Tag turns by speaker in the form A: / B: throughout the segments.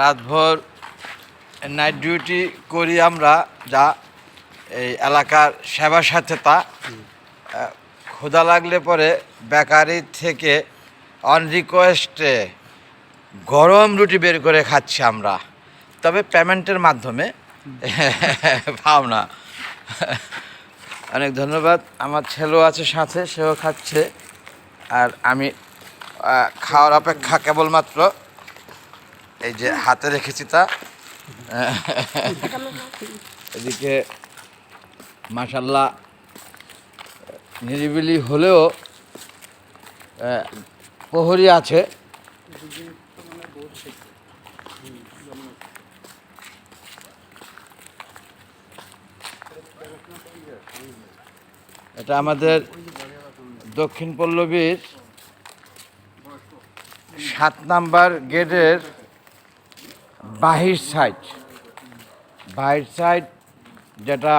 A: রাতভর night duty করি আমরা যা এই এলাকার সেবার সাথে তা ক্ষুধা লাগলে পরে বেকারি থেকে অন রিকোয়েস্টে গরম রুটি বের করে খাচ্ছি আমরা। তবে পেমেন্টের মাধ্যমে। পাও না অনেক ধন্যবাদ। আমার ছেলেও আছে সাথে, সেও খাচ্ছে। আর আমি খাওয়ার অপেক্ষা কেবলমাত্র এই যে হাতে রেখেছি তা। এদিকে মাসাল্লাহ নিরিবিলি হলেও প্রহরী আছে। এটা আমাদের দক্ষিণ পল্লবীর সাত নাম্বার গেটের বাহির সাইড। বাহির সাইড যেটা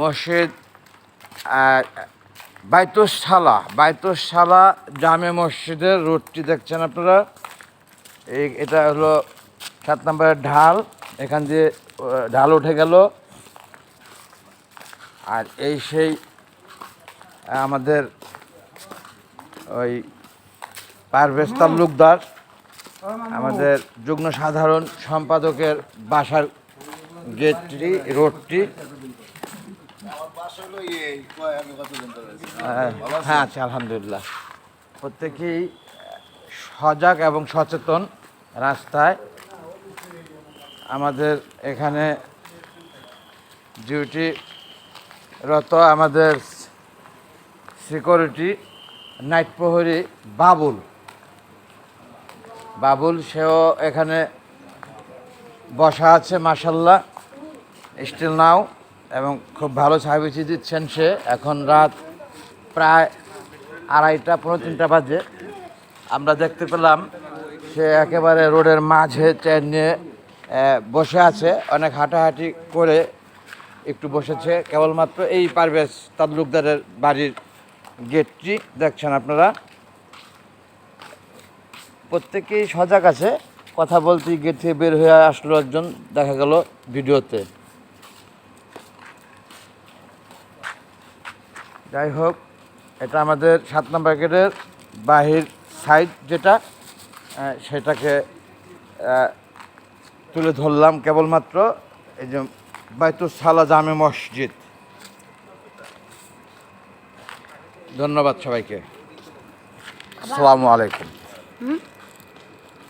A: মসজিদ বাইতুসালা বাইতুসালা জামে মসজিদের রোডটি দেখছেন আপনারা? এই, এটা হলো সাত নম্বরের ঢাল, এখান দিয়ে ঢাল উঠে গেল। আর এই সেই, আমাদের ওই পারভেজ তালুকদার আমাদের যুগ্ম সাধারণ সম্পাদকের বাসার গেটটি, রোডটি। হ্যাঁ আচ্ছা আলহামদুলিল্লাহ। প্রত্যেকেই সজাগ এবং সচেতন রাস্তায়। আমাদের এখানে ডিউটিরত আমাদের সিকিউরিটি নাইট প্রহরী বাবুল। বাবুল সেও এখানে বসা আছে মাসাল্লাহ স্টিল নাও এবং খুব ভালো সার্ভিস দিচ্ছেন সে। এখন রাত প্রায় আড়াইটা পনেরো তিনটা বাজে। আমরা দেখতে পেলাম সে একেবারে রোডের মাঝে চেয়ার নিয়ে বসে আছে। অনেক হাঁটাহাঁটি করে একটু বসেছে। কেবলমাত্র এই পারভেজ তাদলুকদারের বাড়ির গেটটি দেখছেন আপনারা। প্রত্যেকেই সজাগ আছে। কথা বলতে গেট থেকে বের হয়ে আসলো একজন দেখা গেল ভিডিওতে। যাই হোক এটা আমাদের সাত নম্বর গেটের বাহির সাইড যেটা সেটাকে তুলে ধরলাম কেবলমাত্র এই যে বাইতুল সালা জামে মসজিদ। ধন্যবাদ সবাইকে। আসসালামু আলাইকুম।